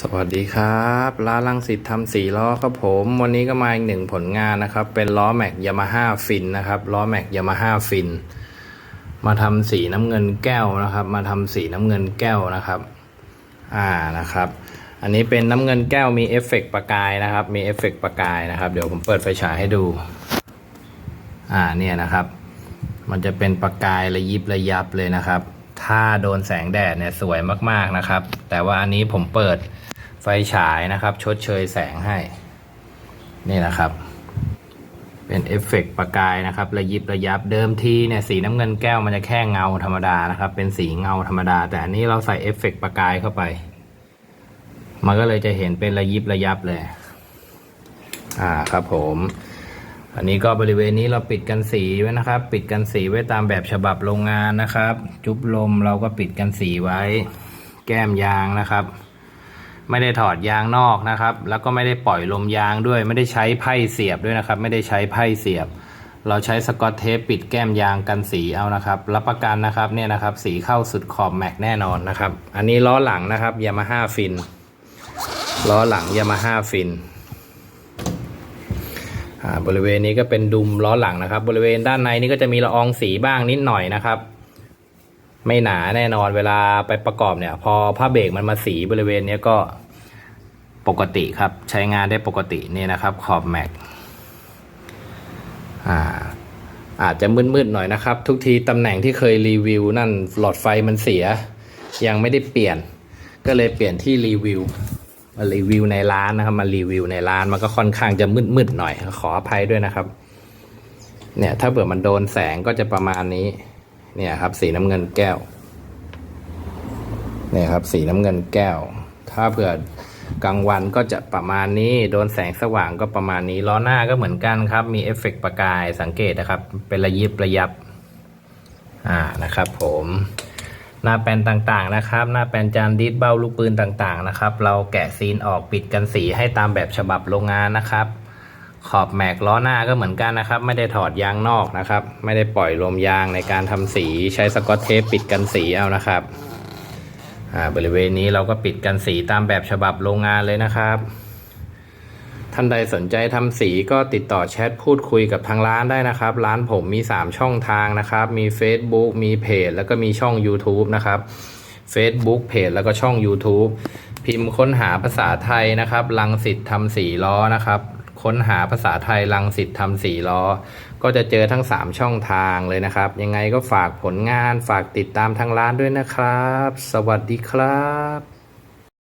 สวัสดีครับร้านลังสิตทำสีล้อครับผม วันนี้ก็มาอีกหนึ่งผลงานนะครับ เป็นล้อแม็กยามาฮ่าฟินนะครับล้อแม็กยามาฮ่าฟิน มาทำสีน้ำเงินแก้วนะครับ มาทำสีน้ำเงินแก้วนะครับ อ่านะครับ อันนี้เป็นน้ำเงินแก้วมีเอฟเฟกต์ประกายนะครับ มีเอฟเฟกต์ประกายนะครับ เดี๋ยวผมเปิดไฟฉายให้ดู อ่าเนี่ยนะครับ มันจะเป็นประกายระยิบระยับเลยนะครับ ถ้าโดนแสงแดดเนี่ยสวยมากๆนะครับ แต่ว่าอันนี้ผมเปิดไฟฉายนะครับ ชดเชยแสงให้ นี่นะครับ เป็นเอฟเฟกต์ประกายนะครับ ระยิบระยับเดิมทีเนี่ยสีน้ำเงินแก้วมันจะแค่เงาธรรมดานะครับ เป็นสีเงาธรรมดา แต่อันนี้เราใส่เอฟเฟกต์ประกายเข้าไป มันก็เลยจะเห็นเป็นระยิบระยับเลย อ่าครับผม อันนี้ก็บริเวณนี้เราปิดกันสีไว้นะครับ ปิดกันสีไว้ตามแบบฉบับโรงงานนะครับ จุบลมเราก็ปิดกันสีไว้ แก้มยางนะครับ ไม่ได้ถอดยางนอกนะครับ แล้วก็ไม่ได้ปล่อยลมยางด้วย ไม่ได้ใช้ไพ่เสียบด้วยนะครับ ไม่ได้ใช้ไพ่เสียบ เราใช้สกอตเทปปิดแก้มยางกันสีเอานะครับ รับประกันนะครับเนี่ยนะครับสีเข้าสุดขอบแม็กแน่นอนนะครับ อันนี้ล้อหลังนะครับยามาฮ่าฟินล้อหลังยามาฮ่าฟิน บริเวณนี้ก็เป็นดุมล้อหลังนะครับ บริเวณด้านในนี่ก็จะมีละอองสีบ้างนิดหน่อยนะครับ ไม่หนาแน่นอนเวลาไปประกอบเนี่ย พอผ้าเบรกมันมาสีบริเวณนี้ก็ปกติครับ ใช้งานได้ปกตินี่นะครับ ขอบแม็กอ่าอาจจะมืดๆหน่อยนะครับ ทุกทีตำแหน่งที่เคยรีวิว นั่นหลอดไฟมันเสีย ยังไม่ได้เปลี่ยน ก็เลยเปลี่ยนที่รีวิว มารีวิวในร้านนะครับ มารีวิวในร้านมันก็ค่อนข้างจะมืดๆหน่อย ขออภัยด้วยนะครับ เนี่ย ถ้าเผื่อมันโดนแสงก็จะประมาณนี้ เนี่ยครับ สีน้ำเงินแก้ว เนี่ยครับ สีน้ำเงินแก้ว ถ้าเผื่อกลางวันก็จะประมาณนี้ โดนแสงสว่างก็ประมาณนี้ล้อหน้าก็เหมือนกันครับ มีเอฟเฟกต์ประกายสังเกตนะครับ เป็นระยิบระยับ อ่านะครับ ผม หน้าแปลนต่างๆนะครับ หน้าแปลนจานดิสเบ้าลูกปืนต่างๆนะครับ เราแกะซีนออกปิดกันสีให้ตามแบบฉบับโรงงานนะครับ ขอบแม็กล้อหน้าก็เหมือนกันนะครับ ไม่ได้ถอดยางนอกนะครับ ไม่ได้ปล่อยลมยางในการทำสีใช้สกอตเทปปิดกันสีเอานะครับอ่าบริเวณนี้เราก็ปิดกันสีตามแบบฉบับโรงงานเลยนะครับ ท่านใดสนใจทำสีก็ติดต่อแชทพูดคุยกับทางร้านได้นะครับ ร้านผมมี 3 ช่องทางนะครับ มี Facebook มีเพจ แล้วก็มีช่อง YouTube นะครับ Facebook เพจแล้วก็ช่อง YouTube พิมพ์ค้นหาภาษาไทยนะครับลังสิตทำสีล้อนะครับ ค้นหาภาษาไทยลังสิตทำสีล้อ ก็จะเจอทั้ง 3 ช่องทางเลยนะครับ ยังไงก็ฝากผลงานฝากติดตามทางร้านด้วยนะครับ สวัสดีครับ